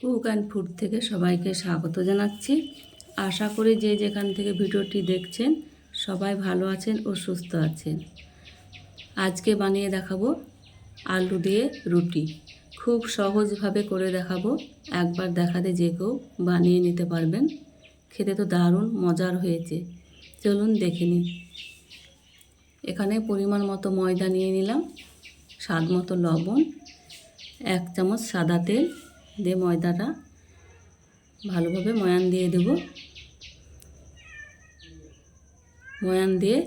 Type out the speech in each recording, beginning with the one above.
Cook and food থেকে সবাইকে স্বাগত জানাচ্ছি। আশা করি যে যেখান থেকে ভিডিওটি দেখছেন, সবাই ভালো আছেন ও সুস্থ আছেন। আজকে বানিয়ে দেখাবো আলু দিয়ে রুটি। খুব সহজভাবে করে দেখাবো, একবার দেখাতে যে কেউ বানিয়ে নিতে পারবেন। খেতে তো দারুণ মজার হয়েছে। চলুন দেখে নিন এখানে পরিমাণ মতো ময়দা নিয়ে নিলাম, স্বাদ মতো লবণ, এক চামচ সাদা তেল দিয়ে ময়দাটা। ভালোভাবে ময়ান দিয়ে দেব। ময়ান দিয়ে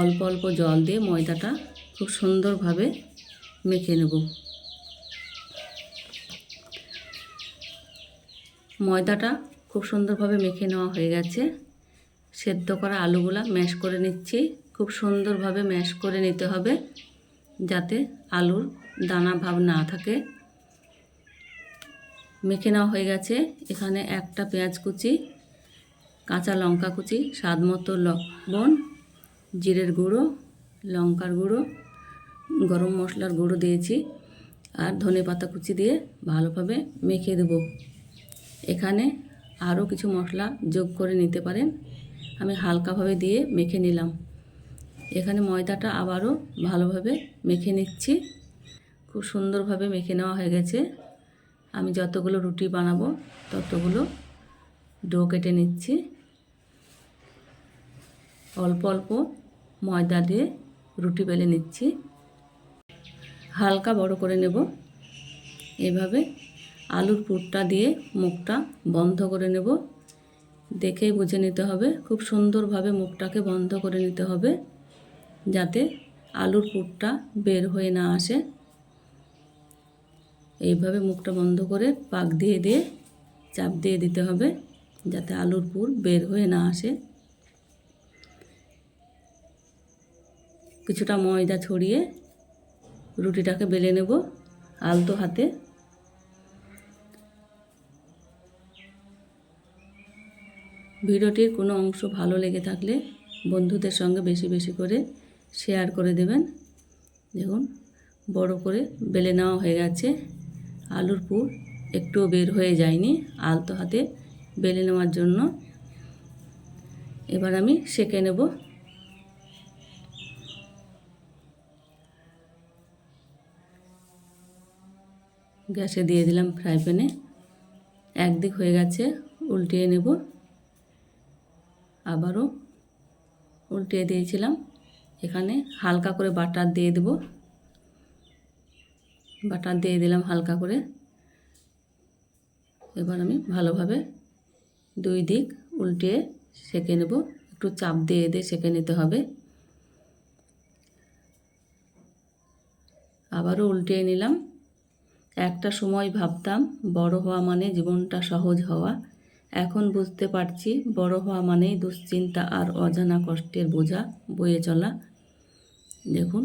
অল্প অল্প জল দিয়ে ময়দাটা খুব সুন্দরভাবে মেখে নেব। ময়দাটা খুব সুন্দরভাবে মেখে নেওয়া হয়ে গেছে। সেদ্ধ করা আলুগুলা ম্যাশ করে নিচ্ছি। খুব সুন্দরভাবে ম্যাশ করে নিতে হবে যাতে আলুর দানা ভাব না থাকে। মেখে নেওয়া হয়ে গেছে। এখানে একটা পেঁয়াজ কুচি, কাঁচা লঙ্কা কুচি, স্বাদ মতো লবণ, জিরের গুঁড়ো, লঙ্কার গুঁড়ো, গরম মশলার গুঁড়ো দিয়েছি আর ধনে পাতা কুচি দিয়ে ভালোভাবে মেখে দেব। এখানে আরও কিছু মশলা যোগ করে নিতে পারেন। আমি হালকাভাবে দিয়ে মেখে নিলাম। এখানে ময়দাটা আবারও ভালোভাবে মেখে নিচ্ছি। খুব সুন্দরভাবে মেখে নেওয়া হয়ে গেছে। আমি যতগুলো রুটি বানাবো, ততগুলো ডো কেটে নিচ্ছি। অল্প অল্প ময়দা দিয়ে রুটি বেলে নিচ্ছি। হালকা বড় করে নেব। এভাবে আলুর পুরটা দিয়ে মুখটা বন্ধ করে নেব। দেখেই বুঝে নিতে হবে, খুব সুন্দরভাবে মুখটাকে বন্ধ করে নিতে হবে, যাতে আলুর পুরটা বের হয়ে না আসে। এইভাবে মুখটা বন্ধ করে পাক দিয়ে দিয়ে চাপ দিয়ে দিতে হবে যাতে আলুর পুর বের হয়ে না আসে। কিছুটা ময়দা ছড়িয়ে রুটিটাকে বেলে নেব আলতো হাতে। ভিডিওটির কোনো অংশ ভালো লেগে থাকলে বন্ধুদের সঙ্গে বেশি বেশি করে শেয়ার করে দেবেন। দেখুন, বড় করে বেলে নেওয়া হয়ে গেছে। আলুর পুর একটুও বের হয়ে যায়নি, আলতো হাতে বেলে নেওয়ার জন্য। এবার আমি সেঁকে নেব। গ্যাসে দিয়ে দিলাম ফ্রাই প্যানে। একদিক হয়ে গেছে, উল্টিয়ে নেব। আবারও উল্টিয়ে দিয়েছিলাম। এখানে হালকা করে বাটার দিয়ে দেব। বাটার দিয়ে দিলাম হালকা করে। এবার আমি ভালোভাবে দুই দিক উল্টিয়ে সেঁকে নেব। একটু চাপ দিয়ে দিয়ে সেঁকে নিতে হবে। আবারও উল্টিয়ে নিলাম। একটা সময় ভাবতাম বড় হওয়া মানে জীবনটা সহজ হওয়া। এখন বুঝতে পারছি বড় হওয়া মানেই দুশ্চিন্তা আর অজানা কষ্টের বোঝা বয়ে চলা। দেখুন,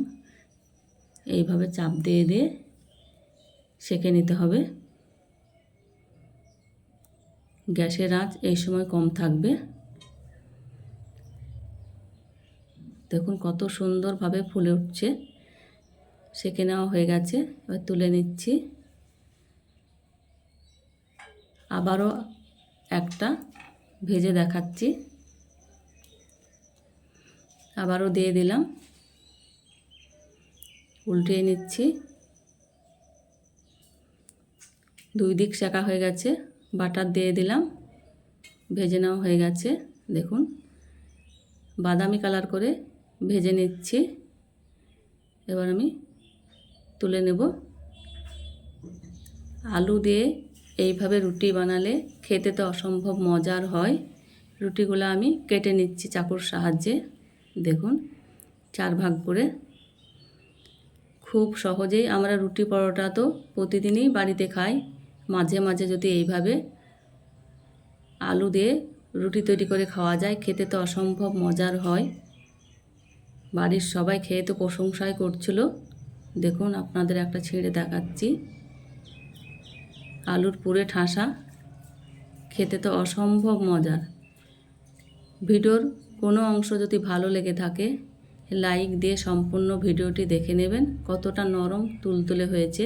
এইভাবে চাপ দিয়ে দিয়ে সেঁকে নিতে হবে। গ্যাসের আঁচ এই সময় কম থাকবে। দেখুন কত সুন্দরভাবে ফুলে উঠছে। সেঁকে নেওয়া হয়ে গেছে। এবার তুলে নিচ্ছি। আবারও একটা ভেজে দেখাচ্ছি। আবারও দিয়ে দিলাম। উল্টিয়ে নিচ্ছি। দুই দিক শেখা হয়ে গেছে, বাটার দিয়ে দিলাম, ভেজে নেওয়া হয়ে গেছে, দেখুন। বাদামি কালার করে ভেজে নিচ্ছি। এবার আমি তুলে নেব। আলু দিয়ে এইভাবে রুটি বানালে খেতে তো অসম্ভব মজার হয়। রুটিগুলো আমি কেটে নিচ্ছি চাকুর সাহায্যে, দেখুন, চার ভাগ করে। খুব সহজেই আমরা রুটি পরোটা তো প্রতিদিনই বাড়িতে খাই। মাঝে মাঝে যদি এইভাবে আলু দিয়ে রুটি তৈরি করে খাওয়া যায়, খেতে তো অসম্ভব মজার হয়। বাড়ির সবাই খেয়ে তো প্রশংসাই করছিল। দেখুন, আপনাদের একটা ছেড়ে দেখাচ্ছি। আলুর পুরে ঠাসা, খেতে তো অসম্ভব মজার। ভিডিওর কোনো অংশ যদি ভালো লেগে থাকে, লাইক দিয়ে সম্পূর্ণ ভিডিওটি দেখে নেবেন। কতটা নরম, তুলতুলে হয়েছে।